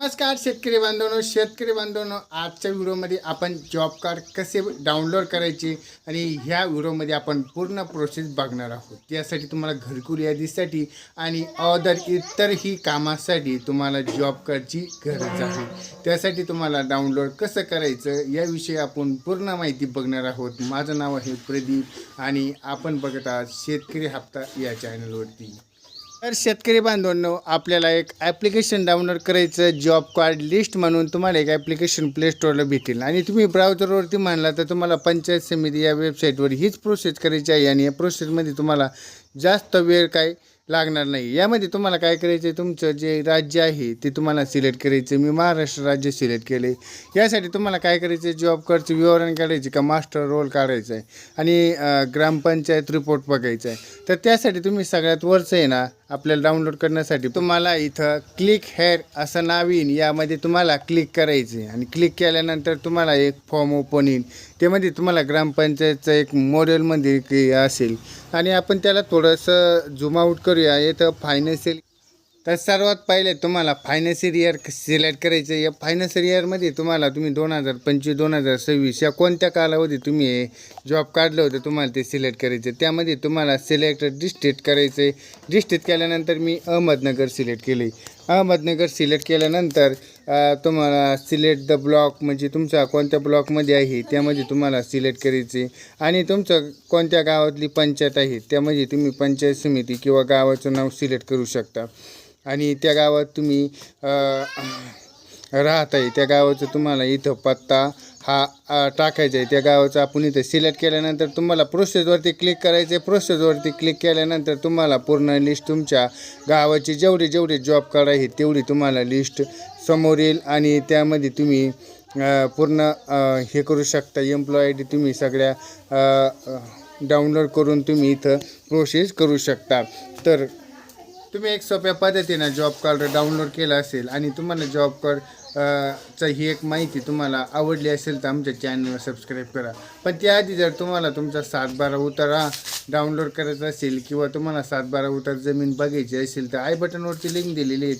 नमस्कार शेतकरी बांधवांनो शेतकरी बांधवांनो आजच्या व्हिडिओमध्ये आपण जॉब कार्ड कसे डाउनलोड करायचे आणि ह्या व्हिडिओमध्ये आपण पूर्ण प्रोसेस बघणार आहोत. त्यासाठी तुम्हाला घरकुल यादीसाठी आणि अदर इतरही कामासाठी तुम्हाला जॉब कार्डची गरज आहे. त्यासाठी तुम्हाला डाउनलोड कसं करायचं याविषयी आपण पूर्ण माहिती बघणार आहोत. माझं नाव आहे प्रदीप आणि आपण बघत आहात शेतकरी हप्ता या चॅनलवरती तर शेतकरी बांधवांनो आपल्याला एक ॲप्लिकेशन डाउनलोड करायचं जॉब कार्ड लिस्ट म्हणून तुम्हाला एक ॲप्लिकेशन प्ले स्टोअरला भेटेल. आणि तुम्ही ब्राउझरवरती म्हणला तर तुम्हाला पंचायत समिती या वेबसाईटवर हीच प्रोसेस करायची आहे आणि या प्रोसेसमध्ये तुम्हाला जास्त वेळ काय लागणार नाही. यामध्ये तुम्हाला काय करायचं आहे तुमचं जे राज्य आहे ते तुम्हाला सिलेक्ट करायचं मी महाराष्ट्र राज्य सिलेक्ट केले यासाठी तुम्हाला काय करायचं आहे जॉब कार्डचं विवरण काढायचे का मास्टर रोल काढायचं आहे? आणि ग्रामपंचायत रिपोर्ट बघायचा आहे. तर त्यासाठी तुम्ही सगळ्यात वरचं आहे ना आपल्याला डाउनलोड करण्यासाठी तुम्हाला इथं क्लिक हेअर असं नाव येईन. यामध्ये तुम्हाला क्लिक करायचं आहे. आणि क्लिक केल्यानंतर तुम्हाला एक फॉर्म ओपन येईल त्यामध्ये तुम्हाला ग्रामपंचायतचं एक मॉडेलमध्ये की असेल. आणि आपण त्याला थोडंसं झूम करूया. इथं फायनान्शियल तर सर्वात पहिले तुम्हाला फायनान्शियल इयर सिलेक्ट करायचं या फायनान्शियल इयरमध्ये तुम्हाला तुम्ही दोन हजार पंचवीस दोन हजार सव्वीस या कोणत्या कालावधी तुम्ही जॉब काढलं होतं तुम्हाला ते सिलेक्ट करायचं त्यामध्ये तुम्हाला सिलेक्ट डिस्ट्रिक्ट करायचं आहे. डिस्ट्रिक्ट केल्यानंतर मी अहमदनगर सिलेक्ट केले अहमदनगर सिलेक्ट केल्यानंतर तुम्हाला सिलेक्ट द ब्लॉक म्हणजे तुमचा कोणत्या ब्लॉकमध्ये आहे त्यामध्ये तुम्हाला सिलेक्ट करायचे. आणि तुमचं कोणत्या गावातली पंचायत आहे त्यामध्ये तुम्ही पंचायत समिती किंवा गावाचं नाव सिलेक्ट करू शकता. आणि त्या गावात तुम्ही राहत आहे त्या गावाचं तुम्हाला इथं पत्ता हा टाकायचा आहे त्या गावाचा आपण इथं सिलेक्ट केल्यानंतर तुम्हाला प्रोसेसवरती क्लिक करायचं आहे प्रोसेसवरती क्लिक केल्यानंतर तुम्हाला पूर्ण लिस्ट तुमच्या गावाची जेवढी जेवढी जॉब कार्ड आहे तेवढी तुम्हाला लिस्ट समोर येईल आणि त्यामध्ये तुम्ही पूर्ण हे करू शकता. एम्प्लॉय आय डी तुम्ही सगळ्या डाउनलोड करून तुम्ही इथं प्रोसेस करू शकता. तर तुम्ही एक सोप्या पद्धतीनं जॉब कार्ड डाउनलोड केला असेल आणि तुम्हाला जॉब कार्ड चा ही एक माहिती तुम्हाला आवडली असेल तर आमच्या चॅनलवर सबस्क्राईब करा. पण त्याआधी जर तुम्हाला तुमचा सातबारा उतारा डाउनलोड करायचा असेल किंवा तुम्हाला सातबारा उतार जमीन बघायची असेल तर आय बटनवरची लिंक दिलेली आहे.